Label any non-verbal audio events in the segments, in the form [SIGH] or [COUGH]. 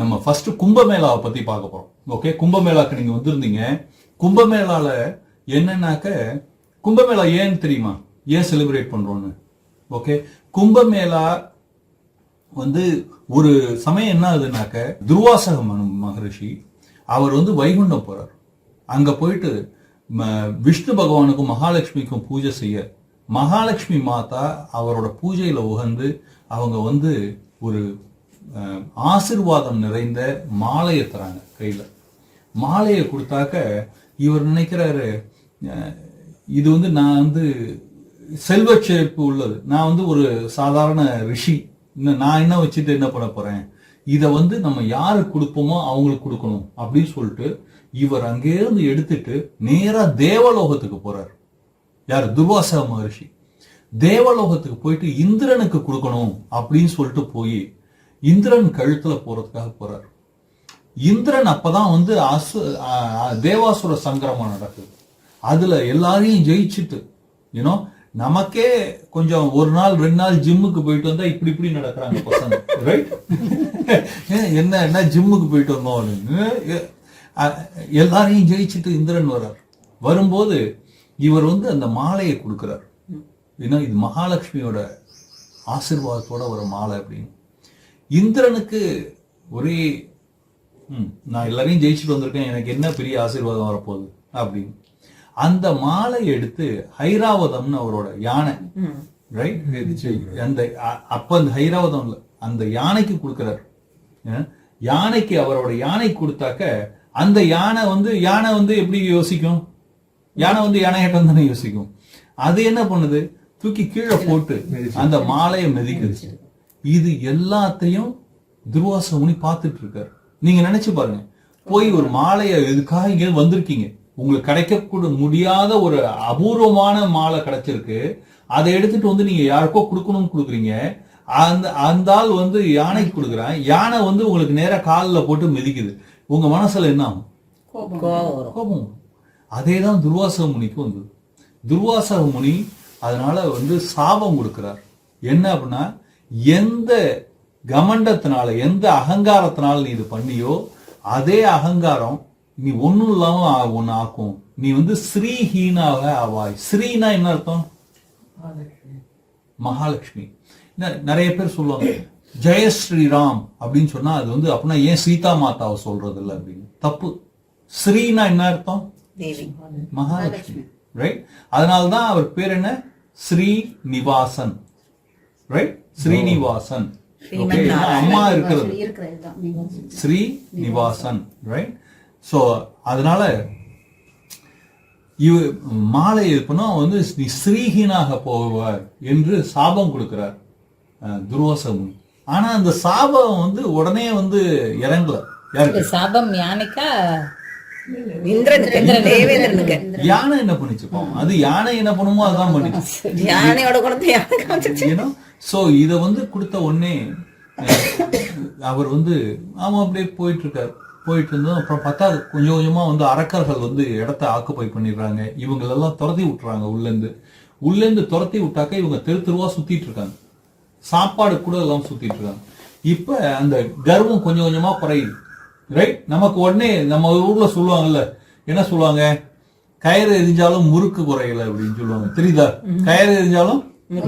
நம்ம ஃபர்ஸ்ட் கும்பமேளாவை பத்தி பார்க்க போறோம். ஓகே கும்பமேளாக்கு நீங்க வந்திருந்தீங்க. கும்பமேளால என்னன்னாக்க கும்பமேளா ஏன்னு தெரியுமா? ஏன் செலிப்ரேட் பண்றோம்னு. ஓகே கும்பமேளா வந்து ஒரு சமயம் என்ன ஆகுதுனாக்க துர்வாசக மகரிஷி அவர் வந்து வைகுண்டம் போறார். அங்க போயிட்டு ம- விஷ்ணு பகவானுக்கும் மகாலட்சுமிக்கும் பூஜை செய்ய மகாலட்சுமி மாதா அவரோட பூஜையில உகந்து அவங்க வந்து ஒரு ஆசிர்வாதம் நிறைந்த மாலையை தராங்க கையில. மாலையை கொடுத்தாக்க இவர் நினைக்கிறாரு இது வந்து நான் வந்து செல்வ செழிப்பு உள்ளது. நான் வந்து ஒரு சாதாரண ரிஷி. இன்னும் நான் என்ன வச்சுட்டு என்ன பண்ண போறேன்? இதை வந்து நம்ம யாருக்கு கொடுப்போமோ அவங்களுக்கு கொடுக்கணும் அப்படின்னு சொல்லிட்டு இவர் அங்கேருந்து எடுத்துட்டு நேரா தேவலோகத்துக்கு போறார். யார்? துர்வாச மகரிஷி. தேவலோகத்துக்கு போயிட்டு இந்திரனுக்கு கொடுக்கணும் அப்படின்னு சொல்லிட்டு போய் இந்திரன் கழுத்துல போறதுக்காக போறார். இந்திரன் அப்பதான் வந்து அசு தேவாசுர சங்கிரமம் நடக்குது. அதுல எல்லாரையும் ஜெயிச்சுட்டு யூனோ நமக்கே கொஞ்சம் ஒரு நாள் ரெண்டு நாள் ஜிம்முக்கு போயிட்டு வந்தா இப்படி இப்படி நடக்கிறாங்க பசங்க ரைட் [LAUGHS] என்ன என்ன ஜிம்முக்கு போயிட்டு வந்தோம் அப்படின்னு. எல்லாரையும் ஜெயிச்சுட்டு இந்திரன் வர்றார். வரும்போது இவர் வந்து அந்த மாலையை கொடுக்குறார். ஏன்னா இது மகாலட்சுமியோட ஆசிர்வாதத்தோட ஒரு மாலை அப்படின்னு. இந்திரனுக்கு ஒரே ம், நான் எல்லாரையும் ஜெயிச்சுட்டு வந்திருக்கேன். எனக்கு என்ன பெரிய ஆசீர்வாதம் வரப்போகுது? அப்படின்னு. அந்த மாலை எடுத்து ஹைராவதம்னு அவரோட யானை ரைட் அந்த அப்ப அந்த ஹைராவதம் இல்ல. அந்த யானைக்கு கொடுக்கிறார்? யானைக்கு அவரோட யானை கொடுத்தாக்க அந்த யானை வந்து யானை வந்து எப்படி யோசிக்கும்? யானை வந்து யானையாட்டம் தானே யோசிக்கும். அது என்ன பண்ணுது? தூக்கி கீழே போட்டு அந்த மாலையை மிதிக்குது இது எல்லாத்தையும் துர்வாச முனி பார்த்துட்டு இருக்காரு நீங்க நினைச்சு பாருங்க. போய் ஒரு மாலையை இதுக்காக இங்க வந்திருக்கீங்க? உங்களுக்கு கிடைக்க முடியாத ஒரு அபூர்வமான மாலை கிடைச்சிருக்கு. அதை எடுத்துட்டு வந்து நீங்க யாருக்கோ கொடுக்கணும்னு கொடுக்குறீங்க. அந்த அந்த ஆள் வந்து யானைக்கு கொடுக்குறான். யானை வந்து உங்களுக்கு நேரா காலில் போட்டு மிதிக்குது. உங்க மனசுல என்ன ஆகும்? கோபம் அதே தான் துர்வாசக முனிக்கு வந்தது. துர்வாசக முனி அதனால வந்து சாபம் கொடுக்கிறார். என்ன அப்படின்னா எந்த கமண்டத்தினால எந்த அகங்காரத்தினால நீ இது பண்ணியோ அதே அகங்காரம் நீ ஒண்ணும் இல்லாம ஆ- ஒண்ணு ஆக்கும். நீ வந்து ஸ்ரீஹீனாக ஆவாய். ஸ்ரீனா என்ன அர்த்தம்? மகாலட்சுமி. நிறைய பேர் சொல்லுவாங்க ஜெய ஸ்ரீராம் அப்படின்னு சொன்னா அது வந்து அப்படின்னா ஏன் சீதா மாதாவை சொல்றது இல்ல அப்படின்னு. தப்பு. ஸ்ரீனா என்ன அர்த்தம்? மகாலட்சுமி. ரைட் அதனாலதான் அவர் பேர் என்ன? ஸ்ரீ நிவாசன் ரைட் ஸ்ரீனிவாசன் அம்மா இருக்கிறது. இருக்கிறது தான். நீங்க ஸ்ரீ நிவாசன் ரைட் ஸோ அதனால இவ மாலை பண்ணா வந்து நீ ஸ்ரீஹீனாக போவார் என்று சாபம் கொடுக்கிறார் துர்வாசமுனி ஆனா அந்த சாபம் வந்து உடனே வந்து இறங்கல. சாபம் யானைக்கா? தேவேந்திரனுக்கு. யானை என்ன பண்ணிச்சு? அது யானை என்ன பண்ணுமோ அதான் பண்ணிச்சு. யானையோட குணத்தை யானை காமிச்சிச்சு ஏன்னா சோ இத வந்து கொடுத்த உடனே அவர் வந்து அவன் அப்படியே போயிட்டு இருக்காரு போயிட்டு இருந்தோம் அப்புறம் பார்த்தா கொஞ்சம் கொஞ்சமா வந்து அரக்கர்கள் வந்து இடத்த ஆக்குப்பை பண்ணிடுறாங்க. இவங்களெல்லாம் துரத்தி விட்டுறாங்க உள்ளேருந்து உள்ளேருந்து துரத்தி விட்டாக்க இவங்க தெரு தெருவா சுத்திட்டு இருக்காங்க சாப்பாடு கூட எல்லாம் சுத்திட்டு இருக்காங்க இப்ப அந்த கர்வம் கொஞ்சம் கொஞ்சமா குறையுது. ரைட் நமக்கு உடனே நம்ம ஊர்ல சொல்லுவாங்கல்ல என்ன சொல்லுவாங்க? கயிறு எரிஞ்சாலும் முறுக்கு குறையல அப்படின்னு சொல்லுவாங்க. தெரியுதா? கயிறு எரிஞ்சாலும்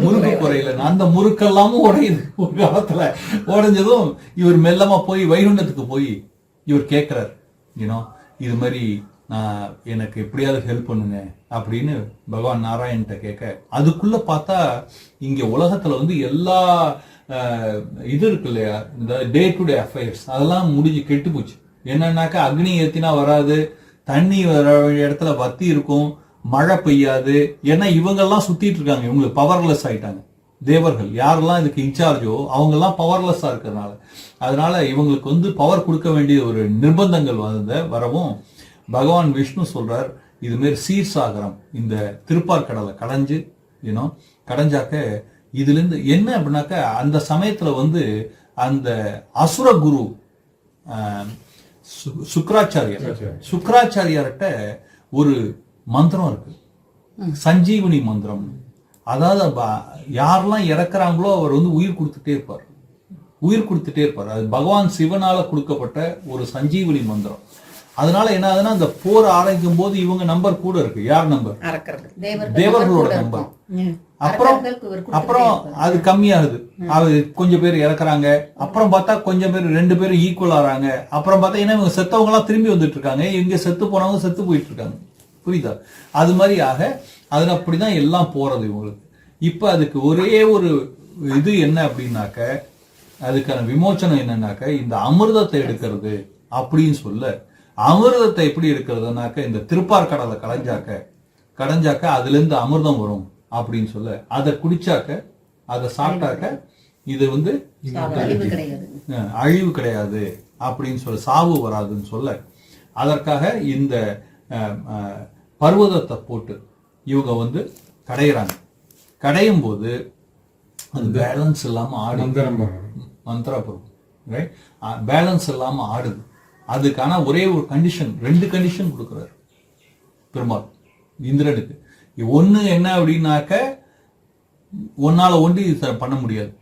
முறுக்கு குறையல. அந்த முறுக்கெல்லாமும் உடையுது. ஒரு காலத்துல உடைஞ்சதும் இவர் மெல்லமா போய் வைகுண்டத்துக்கு போய் இவர் கேட்கிறார் யூனோ இது மாதிரி எனக்கு எப்படியாவது ஹெல்ப் பண்ணுங்க அப்படின்னு பகவான் நாராயண்கிட்ட கேட்க அதுக்குள்ள பார்த்தா இங்க உலகத்துல வந்து எல்லா இது இருக்கு இல்லையா? இந்த டே டு டே அஃபேர்ஸ் அதெல்லாம் முடிஞ்சு கெட்டு போச்சு. என்னன்னாக்கா அக்னி ஏத்தினா வராது தண்ணி வர இடத்துல வத்தி இருக்கும் மழை பெய்யாது. ஏன்னா இவங்கெல்லாம் சுத்திட்டு இருக்காங்க. இவங்களுக்கு பவர்லெஸ் ஆயிட்டாங்க. தேவர்கள் யாரெல்லாம் இதுக்கு இன்சார்ஜோ அவங்க எல்லாம் பவர்லெஸ்ஸா இருக்கிறதுனால. அதனால இவங்களுக்கு வந்து பவர் கொடுக்க வேண்டிய ஒரு நிர்பந்தங்கள் வந்த வரவும் பகவான் விஷ்ணு சொல்றார் இது மாதிரி சீர்சாகரம் இந்த திருப்பார்கடலை கடைஞ்சு யூனோ கடைஞ்சாக்க இதுல இருந்து என்ன அப்படின்னாக்க அந்த சமயத்துல வந்து அந்த அசுர குரு ஆஹ், சு- சுக்ராச்சாரியார் சுக்ராச்சாரியார்கிட்ட ஒரு மந்திரம் இருக்கு. சஞ்சீவனி மந்திரம். அதாவது யாரெல்லாம் இறக்குறாங்களோ அவர் வந்து உயிர் கொடுத்துட்டே இருப்பார். உயிர் கொடுத்துட்டே இருப்பார். அது பகவான் சிவனால கொடுக்கப்பட்ட ஒரு சஞ்சீவனி மந்திரம். அதனால என்ன ஆகுதுன்னா அந்த போர் ஆரம்பிக்கும் போது இவங்க நம்பர் கூட இருக்கு. யார் நம்பர்? தேவர்களோட நம்பர் அப்புறம் அப்புறம் அது கம்மியாகுது. அது கொஞ்சம் பேர் இறக்குறாங்க. அப்புறம் பார்த்தா கொஞ்சம் பேர் ரெண்டு பேரும் ஈக்குவல் ஆறாங்க. அப்புறம் பார்த்தா ஏன்னா இவங்க செத்தவங்க எல்லாம் திரும்பி வந்துட்டு இருக்காங்க இங்க செத்து போனவங்க செத்து போயிட்டு இருக்காங்க புரியுதா? அது மாதிரி ஆக அதுல அப்படிதான் எல்லாம் போறது இவங்களுக்கு. இப்ப அதுக்கு ஒரே ஒரு இது என்ன அப்படின்னாக்க அதுக்கான விமோச்சனம் என்னன்னாக்க இந்த அமிர்தத்தை எடுக்கிறது அப்படின்னு சொல்ல. அமிர்தத்தை எப்படி எடுக்கிறதுனாக்க இந்த திருப்பார் கடலை களைஞ்சாக்க கடைஞ்சாக்க அதுல இருந்து அமிர்தம் வரும் அப்படின்னு சொல்ல அதை குடிச்சாக்க அதை சாப்பிட்டாக்க இது வந்து அழிவு கிடையாது. அஹ், அழிவு கிடையாது அப்படின்னு சொல்ல சாவு வராதுன்னு சொல்ல அதற்காக இந்த பர்வதத்தை போட்டு இவங்க வந்து கடையிறாங்க. கடையும் போது அது பேலன்ஸ் இல்லாம ஆடி. மந்திரபுரம் ரைட் பேலன்ஸ் இல்லாம ஆடுது. அதுக்கான ஒரே ஒரு கண்டிஷன் ரெண்டு கண்டிஷன் கொடுக்குறாரு. பெருமாள் இந்திரனுக்கு. ஒண்ணு என்ன அப்படின்னாக்க உன்னால ஒண்டி இதை பண்ண முடியாது.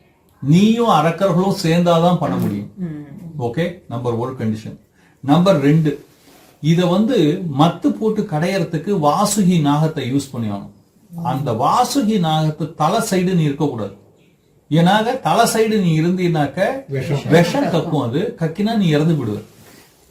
நீயும் அரக்கர்களும் சேர்ந்தாதான் பண்ண முடியும். ஓகே நம்பர் ஒரு கண்டிஷன் நம்பர் ரெண்டு இத வந்து மத்து போட்டு கடையறதுக்கு வாசுகி நாகத்தை யூஸ் பண்ணி ஆகணும் அந்த வாசுகி நாகத்தை தலை சைடு நீ இருக்கக்கூடாது. ஏன்னாக தலை சைடு நீ இருந்தீனாக்க விஷம் கக்கும் அது. கக்கினா நீ இறந்து விடுவ.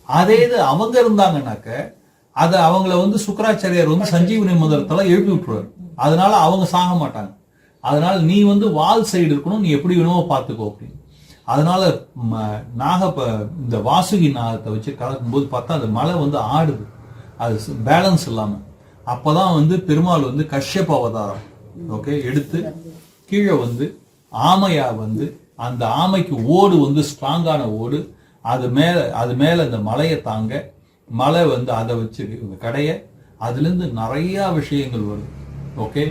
அதே இது அவங்க இருந்தாங்கன்னாக்க அதை அவங்கள வந்து சுக்கராச்சாரியார் வந்து சஞ்சீவனி மந்திரத்தால எழுப்பி விட்டுருவார். அதனால அவங்க சாக மாட்டாங்க. அதனால நீ வந்து வால் சைடு இருக்கணும் நீ எப்படி வேணுமோ பார்த்துக்கோ அப்படின்னு. அதனால ம- நாக இந்த வாசுகி நாகத்தை வச்சு கலக்கும்போது பார்த்தா அது மலை வந்து ஆடுது. அது பேலன்ஸ் இல்லாமல் அப்போதான் வந்து பெருமாள் வந்து கஷ்யப் அவதாரம் ஓகே எடுத்து கீழே வந்து ஆமையா வந்து அந்த ஆமைக்கு ஓடு வந்து ஸ்ட்ராங்கான ஓடு அது மேல அது மேல இந்த மலையை தாங்க மலை வந்து அதை வச்சு கடைய அதுல இருந்து நிறைய விஷயங்கள் வருது ஓகே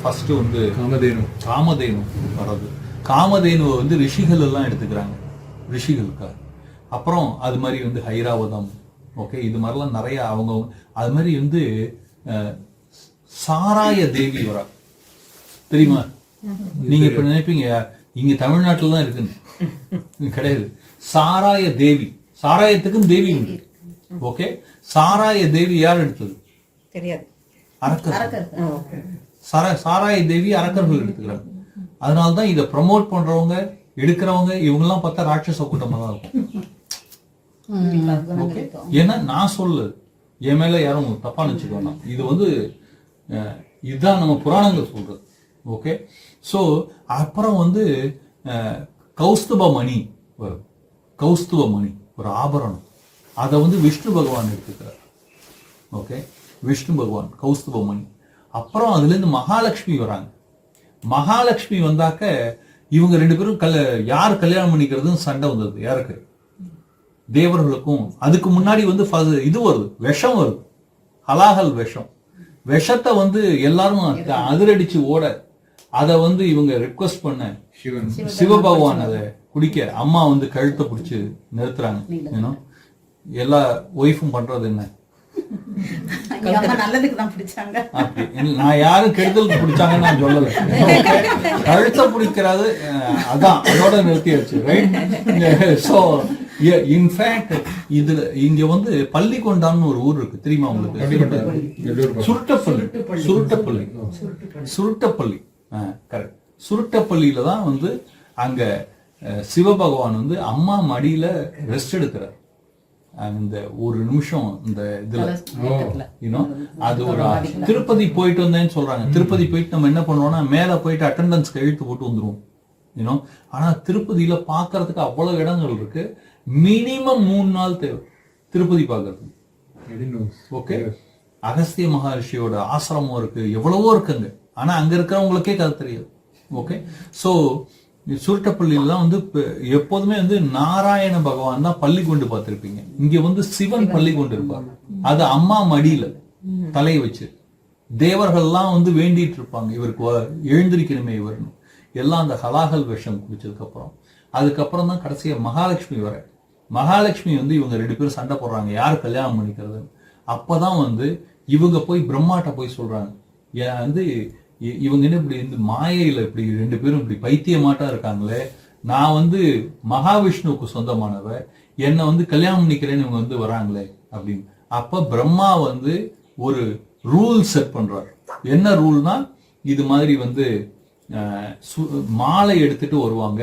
ஃபர்ஸ்ட் வந்து காமதேனு. காமதேனு வர்றது. காமதேனுவை வந்து ரிஷிகள் எல்லாம் எடுத்துக்கிறாங்க. ரிஷிகளுக்காக. அப்புறம் அது மாதிரி வந்து ஹைராவதம். ஓகே இது மாதிரிலாம் நிறைய அவங்க அது மாதிரி வந்து சாராய தேவி வரா. தெரியுமா? நீங்க இப்ப நினைப்பீங்க இங்க தமிழ்நாட்டுல தான் இருக்குன்னு. கிடையாது. சாராய தேவி. சாராயத்துக்கும் தேவி உண்டு. ஓகே சாராய தேவி யார் எடுத்தது? தெரியாது. அரக்கர். சாரா சாராய தேவி அரக்கர்கள் எடுத்துக்கிறாங்க. அதனால தான் இதை ப்ரமோட் பண்றவங்க எடுக்கிறவங்க இவங்கெல்லாம் பார்த்தா ராட்சச கூட்டமா தான் இருக்கும். ஏன்னா நான் சொல்லு என் மேல யாரும் தப்பா நினைச்சுக்க வேணாம். இது வந்து இதுதான் நம்ம புராணங்கள் சொல்றது. ஓகே சோ அப்புறம் வந்து கௌஸ்துப மணி வரும். கௌஸ்துப மணி ஒரு ஆபரணம். அதை வந்து விஷ்ணு பகவான் எடுத்துக்கிறார். ஓகே விஷ்ணு பகவான் கௌஸ்துப மணி அப்புறம் அதுல இருந்து மகாலட்சுமி வராங்க. மகாலட்சுமி வந்தாக்க இவங்க ரெண்டு பேரும் கல்ல யார் கல்யாணம் பண்ணிக்கிறதுன்னு சண்டை வந்தது யாருக்கு? தேவர்களுக்கும். அதுக்கு முன்னாடி வந்து ஃப- இது வருது விஷம் வருது. ஹலாஹல் விஷம். விஷத்தை வந்து எல்லாரும் அதிரடிச்சு ஓட அதை வந்து இவங்க ரிக்வஸ்ட் பண்ண சிவன். சிவபகவான் அதை குடிக்க அம்மா வந்து கழுத்தை பிடிச்சு நிறுத்துறாங்க ஏன்னா எல்லா ஒய்ஃபும் பண்றது என்ன? நான் யாரும் கெடுதலுக்கு பிடிச்சாங்கன்னு நான் சொல்லல. கழுத்தை பிடிக்கிறது அஹ், அதான் அதோட நிறுத்தியாச்சு ரைட் சோ இன்ஃபேக்ட் இதுல இங்க வந்து பள்ளிக்கொண்டான்னு ஒரு ஊர் இருக்கு தெரியுமா உங்களுக்கு? சுருட்டப்பள்ளி. சுருட்டப்பள்ளி. சுருட்டப்பள்ளி. கரெக்ட் சுருட்டப்பள்ளியில தான் வந்து அங்க சிவபகவான் வந்து அம்மா மடியில ரெஸ்ட் எடுக்கிறார். அந்த ஒரு நிமிஷம் இந்த இதுல யூனோ அது ஒரு திருப்பதி போயிட்டு வந்தேன்னு சொல்றாங்க. திருப்பதி போயிட்டு நம்ம என்ன பண்ணுவோம்னா மேல போயிட்டு அட்டெண்டன்ஸ் எழுத்து போட்டு வந்துருவோம். யூனோ ஆனா திருப்பதியில பார்க்கிறதுக்கு அவ்வளவு இடங்கள் இருக்கு. மினிமம் மூணு நாள் தேவை திருப்பதி பார்க்கறதுக்கு ஓகே அகஸ்திய மகர்ஷியோட ஆசிரமம் இருக்கு. எவ்வளவோ இருக்குங்க. ஆனா அங்க இருக்கிறவங்களுக்கே கதை தெரியாது. ஓகே சோ சுருட்டப்பள்ளியில தான் வந்து எப்போதுமே வந்து நாராயண பகவான் தான் பள்ளி கொண்டு பார்த்திருப்பீங்க. இங்க வந்து சிவன் பள்ளி கொண்டு இருப்பார் அது அம்மா மடியில தலையை வச்சு. தேவர்கள்லாம் வந்து வேண்டிட்டு இருப்பாங்க. இவருக்கு எழுந்திருக்கணுமே இவர்னு. எல்லாம் அந்த ஹலாகல் விஷம் குடிச்சதுக்கு அப்புறம் அதுக்கப்புறம் தான் கடைசியா மகாலட்சுமி வர. மகாலட்சுமி வந்து இவங்க ரெண்டு பேரும் சண்டை போடுறாங்க. யார் கல்யாணம் பண்ணிக்கிறது அப்பதான் வந்து இவங்க போய் பிரம்மாட்ட போய் சொல்றாங்க. ஏன் வந்து இவங்க என்ன இப்படி இந்த மாயையில இப்படி ரெண்டு பேரும் இப்படி பைத்தியமாட்டா இருக்காங்களே? நான் வந்து மகாவிஷ்ணுவுக்கு சொந்தமானவ என்னை வந்து கல்யாணம் பண்ணிக்கிறேன்னு இவங்க வந்து வராங்களே அப்படின்னு. அப்ப பிரம்மா வந்து ஒரு ரூல் செட் பண்றார். என்ன ரூல்னா இது மாதிரி வந்து மாலை எடுத்துட்டு வருவாங்க.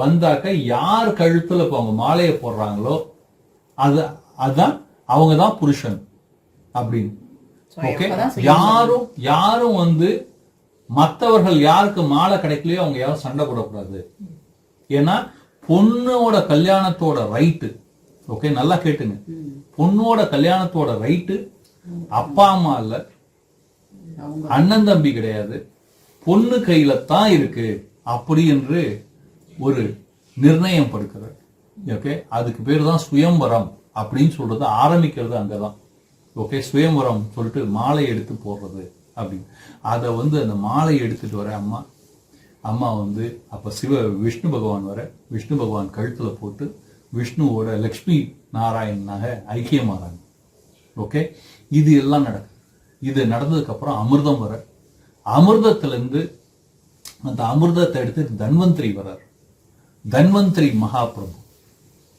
வந்தாக்க யார் கழுத்துல இப்ப அவங்க மாலையை போடுறாங்களோ அது அதான் அவங்க தான் புருஷன் அப்படின்னு. ஓகே யாரும் யாரும் வந்து மற்றவர்கள் யாருக்கு மாலை கிடைக்கலையோ அவங்க யாரும் சண்டை போடக்கூடாது. ஏன்னா பொண்ணோட கல்யாணத்தோட ரைட்டு ஓகே நல்லா கேட்டுங்க. பொண்ணோட கல்யாணத்தோட ரைட்டு அப்பா அம்மா இல்ல. அண்ணன் தம்பி கிடையாது. பொண்ணு கையில தான் இருக்கு. அப்படி என்று ஒரு நிர்ணயம் படுக்கிறார். ஓகே அதுக்கு பேர் தான் சுயம்பரம் அப்படின்னு சொல்றது ஆரம்பிக்கிறது அங்கதான். ஓகே சுயம்பரம் சொல்லிட்டு மாலை எடுத்து போடுறது. அப்படின்னு. அதை வந்து அந்த மாலையை எடுத்துட்டு வர அம்மா. அம்மா வந்து அப்போ சிவ விஷ்ணு பகவான் வர விஷ்ணு பகவான் கழுத்தில் போட்டு விஷ்ணுவோட லக்ஷ்மி நாராயணனாக ஐக்கியமாகறாங்க ஓகே? இது எல்லாம் நடக்குது இது நடந்ததுக்கப்புறம் அமிர்தம் வர அமிர்தத்துலேருந்து அந்த அமிர்தத்தை எடுத்து தன்வந்திரி வரார். தன்வந்திரி மகாபிரபு.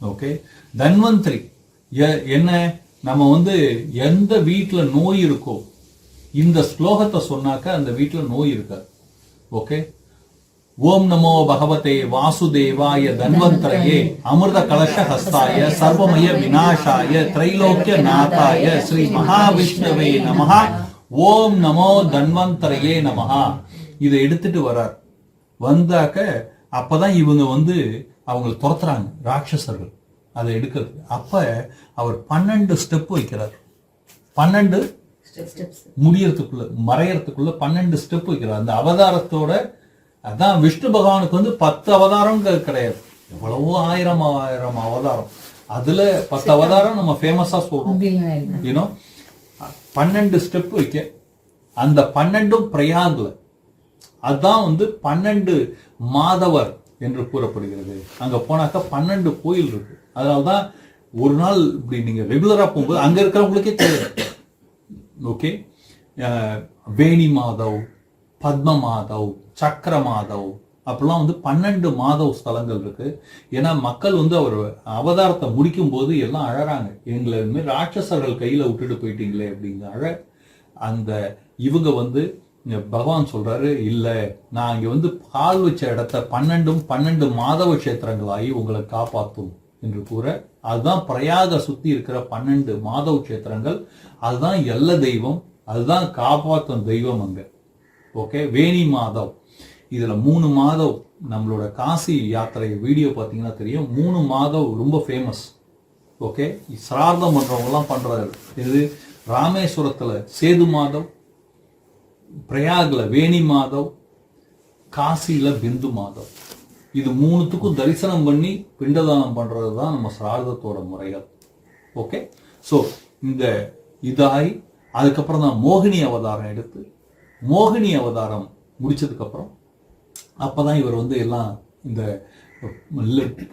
ஓகே? தன்வந்திரி என்ன? நம்ம வந்து எந்த வீட்டில் நோய் இருக்கோ இந்த ஸ்லோகத்தை சொன்னாக்க அந்த வீட்டில் நோய் இருக்காது. ஓகே ஓம் நமோ பகவதே வாசுதேவாய தன்வந்தரையே அமிர்த கலச ஹஸ்தாய சர்வமய விநாசாய திரைலோக்கிய நாதாய ஸ்ரீ மகாவிஷ்ணவே நமஹா. ஓம் நமோ தன்வந்தரையே நமஹா. இதை எடுத்துட்டு வரார். வந்தாக்க அப்பதான் இவங்க வந்து அவங்களை துரத்துறாங்க ராட்சசர்கள். அதை எடுக்கிறது. அப்ப அவர் பன்னெண்டு ஸ்டெப் வைக்கிறார். பன்னெண்டு முடியறதுக்குள்ள மறையறதுக்குள்ள பன்னெண்டு ஸ்டெப் வைக்கிறார். அந்த அவதாரத்தோட அதான் விஷ்ணு பகவானுக்கு வந்து பத்து அவதாரம் கிடையாது. எவ்வளவோ ஆயிரம் ஆயிரம் அவதாரம். அதுல பத்து அவதாரம் நம்ம ஃபேமஸா சொல்றோம். யூனோ பன்னெண்டு ஸ்டெப் வைக்க. அந்த பன்னெண்டும் பிரயாக்ல. அதான் வந்து பன்னெண்டு மாதவர் என்று கூறப்படுகிறது. அங்க போனாக்கா பன்னெண்டு கோயில் இருக்கு. அதனாலதான் ஒரு நாள் இப்படி நீங்க ரெகுலரா போகும்போது அங்க இருக்கிறவங்களுக்கே தெரியும். ஓகே வேணி மாதவ் பத்ம மாதவ் சக்கர மாதவ் அப்படிலாம் வந்து பன்னெண்டு மாதவ் ஸ்தலங்கள் இருக்கு. ஏன்னா மக்கள் வந்து அவர் அவதாரத்தை முடிக்கும் போது எல்லாம் அழறாங்க. எங்களை இந்த ராட்சசர்கள் கையில விட்டுட்டு போயிட்டீங்களே அப்படிங்க அழ அந்த இவங்க வந்து பகவான் சொல்றாரு இல்ல நான் இங்க வந்து கால் வச்ச இடத்த பன்னெண்டும் பன்னெண்டு மாதவ கஷேத்திரங்களாகி உங்களை காப்பாற்றும் என்று கூற அதுதான் பிரயாக சுத்தி இருக்கிற பன்னெண்டு மாதவ கஷேத்திரங்கள். அதுதான் எல்ல தெய்வம் அதுதான் காப்பாத்தும் தெய்வம் அங்க. ஓகே வேணி மாதவ். இதுல மூணு மாதவ் நம்மளோட காசி யாத்திரை வீடியோ பார்த்தீங்கன்னா தெரியும். மூணு மாதவ் ரொம்ப ஃபேமஸ் ஓகே சிரார்த்தம் பண்றவங்கலாம் பண்றாரு. இது ராமேஸ்வரத்துல சேது மாதவ் பிரயாகில் வேணி மாதவ் காசியில் பிந்து மாதவ். இது மூணுத்துக்கும் தரிசனம் பண்ணி பிண்டதானம் பண்ணுறது தான் நம்ம சிரார்த்தத்தோட முறைகள். ஓகே ஸோ இந்த இதாகி அதுக்கப்புறம் தான் மோகினி அவதாரம் எடுத்து மோகினி அவதாரம் முடிச்சதுக்கப்புறம் அப்போ தான் இவர் வந்து எல்லாம் இந்த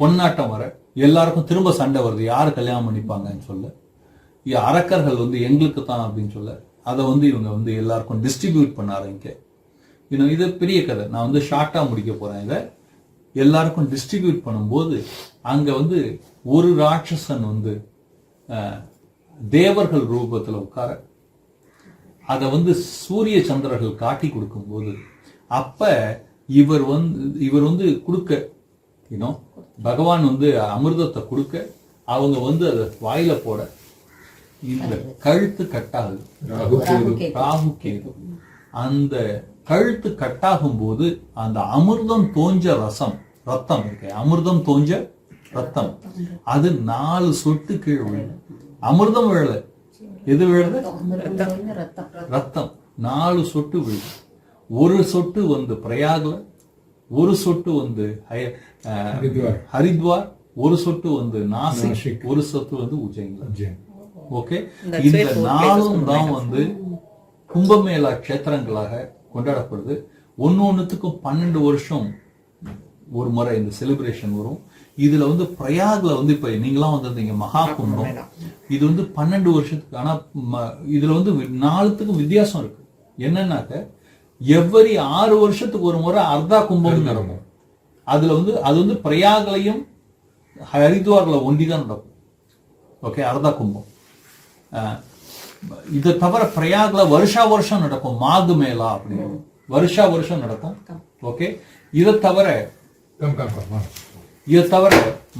பொன்னாட்டம் வர எல்லாருக்கும் திரும்ப சண்டை வருது யார் கல்யாணம் பண்ணிப்பாங்கன்னு சொல்ல. அரக்கர்கள் வந்து எங்களுக்கு தான் அப்படின்னு சொல்ல. அதை வந்து இவங்க வந்து எல்லாருக்கும் டிஸ்ட்ரிபியூட் பண்ண ஆரம்பிக்க. இன்னும் இது பெரிய கதை. நான் வந்து ஷார்ட்டாக முடிக்க போகிறேன் இதை. எல்லாருக்கும் டிஸ்ட்ரிபியூட் பண்ணும்போது அங்க வந்து ஒரு ராட்சசன் வந்து தேவர்கள் ரூபத்துல உட்கார அதை வந்து சூரிய சந்திரர்கள் காட்டி கொடுக்கும்போது அப்ப இவர் வந்து இவர் வந்து கொடுக்க யூனோ பகவான் வந்து அமிர்தத்தை கொடுக்க அவங்க வந்து அதை வாயில போட. இந்த கழுத்து. கட்டாகுது ராகு கேது. அந்த கழுத்து கட்டாகும் போது அந்த அமிர்தம் தோஞ்ச ரசம் ரத்தம் இருக்கு. அமிர்தம் தோஞ்ச ரத்தம். அது நாலு சொட்டு கீழே விழுது. அமிர்தம் விழல. எது விழுது? ரத்தம். நாலு சொட்டு விழுது. ஒரு சொட்டு வந்து பிரயாக்ல ஒரு சொட்டு வந்து ஹரித்வார். ஒரு சொட்டு வந்து நாசிக். ஒரு சொட்டு வந்து உஜ்ஜைன்ல. ஓகே. இந்த நாளும் தான் வந்து கும்பமேளா க்ஷேத்திரங்களாக கொண்டாடப்படுது. ஒன்னு ஒண்ணுத்துக்கும் பன்னெண்டு வருஷம் ஒரு முறை இந்த செலிப்ரேஷன் வரும். இதுல வந்து பிரயாக்ல வந்து இப்ப நீங்களாம் வந்திருந்தீங்க மகா கும்பம் இது வந்து பன்னெண்டு வருஷத்துக்கு ஆனா ம- இதுல வந்து நாலுத்துக்கும் வித்தியாசம் இருக்கு. என்னன்னாக்க எவ்வரி ஆறு வருஷத்துக்கு ஒரு முறை அர்த்தா கும்பம் நடக்கும். அதுல வந்து அது வந்து பிரயாகலையும் ஹரித்வார்ல ஒண்டி தான் நடக்கும். ஓகே அர்த்தா கும்பம். இதை தவிர பிரயாக்ல வருஷா வருஷம் நடக்கும். மாகு மேளா அப்படின்னு. வருஷா வருஷம் நடக்கும். ஓகே? இதை தவிர. இதை தவிர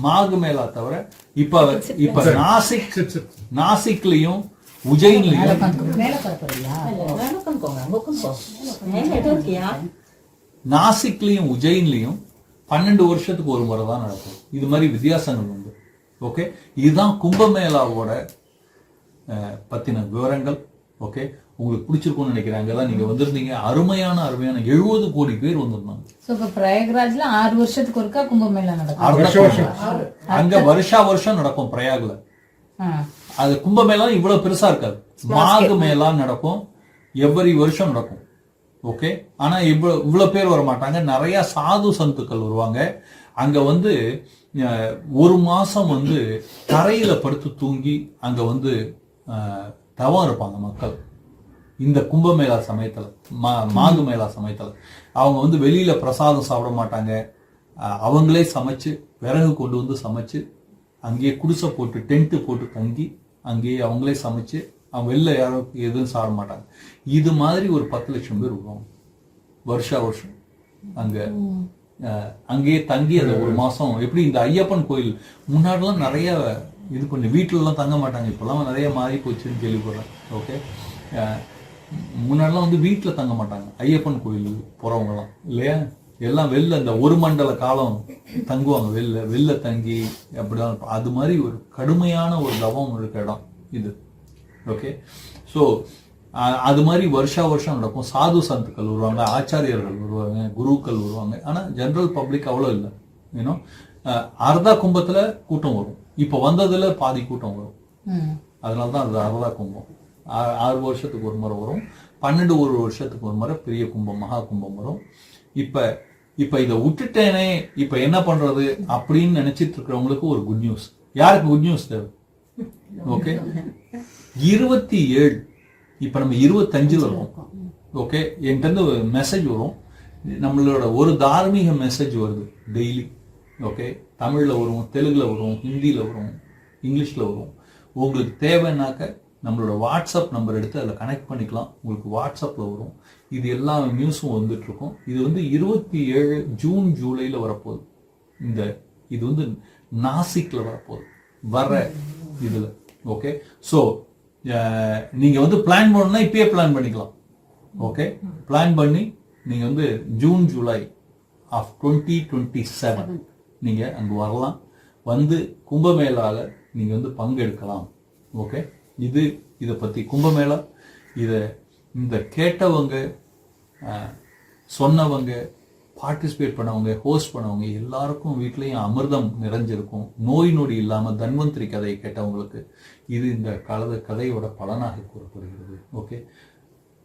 மாகு மேளா தவிர இப்ப இப்ப நாசிக். நாசிக்லயும் மேல மேல மேல இருக்கியா நாசிக்லயும் உஜ்ஜைன்லயும் பன்னெண்டு வருஷத்துக்கு ஒரு முறை தான் நடக்கும். இது மாதிரி வித்தியாசங்கள் உண்டு. ஓகே? இதுதான் கும்பமேளாவோட பத்தின விவரங்கள் ஓகே உங்களுக்கு பிடிச்சிருக்கும்னு நினைக்கிறேன் அங்கெல்லாம் நீங்க வந்திருந்தீங்க. அருமையான அருமையான எழுபது கோடி பேர் வந்திருந்தாங்க. சோ இப்ப பிரயாக்ராஜ்ல ஆறு வருஷத்துக்கு ஒருக்கா கும்பமேளா நடக்கும். அங்க வருஷா வருஷம் நடக்கும் பிரயாக்ல. அது கும்பமேளா இவ்வளவு பெருசா இருக்காது. மாக மேளா நடக்கும். எவ்வரி வருஷம் நடக்கும். ஓகே ஆனா இவ்வளவு இவ்வளவு பேர் வர மாட்டாங்க. நிறைய சாது சந்துக்கள் வருவாங்க. அங்க வந்து ஒரு மாசம் வந்து தரையில படுத்து தூங்கி அங்க வந்து தவம் இருப்பாங்க மக்கள். இந்த கும்பமேளா சமயத்தில் மா மாகு மேளா சமயத்தில் அவங்க வந்து வெளியில் பிரசாதம் சாப்பிட மாட்டாங்க. அவங்களே சமைச்சு விறகு கொண்டு வந்து சமைச்சு அங்கேயே குடிசை போட்டு டென்ட்டு போட்டு தங்கி அங்கேயே அவங்களே சமைச்சு அவங்க வெளில யாரும் எதுவும் சாப்பிட மாட்டாங்க. இது மாதிரி ஒரு பத்து லட்சம் பேர் வருவாங்க வருஷா வருஷம் அங்கே அங்கேயே தங்கி அந்த ஒரு மாதம் எப்படி இந்த ஐயப்பன் கோயில் முன்னாடிலாம் நிறைய இது பண்ணி வீட்டிலலாம் தங்க மாட்டாங்க. இப்போல்லாம் நிறைய மாறி போச்சுன்னு கேள்விப்படுறேன். ஓகே முன்னாடிலாம் வந்து வீட்டில் தங்க மாட்டாங்க. ஐயப்பன் கோயில் போகிறவங்களாம் இல்லையா? எல்லாம் வெளில இந்த ஒரு மண்டல காலம் தங்குவாங்க. வெளில வெளில தங்கி அப்படிதான் அது மாதிரி ஒரு கடுமையான ஒரு தவம் இருக்க இடம் இது. ஓகே ஸோ அது மாதிரி வருஷா வருஷம் நடக்கும். சாது சந்துக்கள் வருவாங்க ஆச்சாரியர்கள் வருவாங்க குருக்கள் வருவாங்க. ஆனால் ஜென்ரல் பப்ளிக் அவ்வளோ இல்லை. ஏன்னா அர்தா கும்பத்தில் கூட்டம் வரும். இப்போ வந்ததுல பாதி கூட்டம் வரும். அதனால தான் அது அர்த்தா கும்பம். ஆறு வருஷத்துக்கு ஒரு முறை வரும். பன்னெண்டு ஒரு வருஷத்துக்கு ஒரு முறை பெரிய கும்பம் மகா கும்பம் வரும். இப்ப இப்ப இதை விட்டுட்டேனே இப்ப என்ன பண்றது அப்படின்னு நினைச்சிட்டு இருக்கிறவங்களுக்கு ஒரு குட் நியூஸ் யாருக்கு குட் நியூஸ் தேவை? ஓகே இருபத்தி ஏழு இப்ப நம்ம இருபத்தஞ்சுல இருக்கோம். ஓகே என்கிட்ட மெசேஜ் வரும். நம்மளோட ஒரு தார்மீக மெசேஜ் வருது. டெய்லி ஓகே தமிழில் வரும் தெலுங்கில் வரும் ஹிந்தியில் வரும் இங்கிலீஷில் வரும். உங்களுக்கு தேவைன்னாக்க நம்மளோட வாட்ஸ்அப் நம்பர் எடுத்து அதில் கனெக்ட் பண்ணிக்கலாம். உங்களுக்கு வாட்ஸ்அப்பில் வரும். இது எல்லா நியூஸும் வந்துட்டுருக்கும். இது வந்து இருபத்தி ஏழு ஜூன் ஜூலையில் வரப்போகுது. இந்த இது வந்து நாசிக்கில் வரப்போகுது. வர இதில். ஓகே ஸோ நீங்கள் வந்து பிளான் பண்ணணும்னா இப்பயே பிளான் பண்ணிக்கலாம். ஓகே பிளான் பண்ணி நீங்கள் வந்து June July of twenty twenty seven நீங்கள் அங்கே வரலாம். வந்து கும்பமேளாவில் நீங்கள் வந்து பங்கெடுக்கலாம். ஓகே இது இதை பற்றி கும்பமேளா இதை இந்த கேட்டவங்க சொன்னவங்க பார்ட்டிசிபேட் பண்ணவங்க ஹோஸ்ட் பண்ணவங்க எல்லாருக்கும் வீட்லேயும் அமிர்தம் நிறைஞ்சிருக்கும். நோய் நொடி இல்லாமல் தன்வந்திரி கதையை கேட்டவங்களுக்கு இது இந்த கலத கதையோட பலனாக கூறப்படுகிறது. ஓகே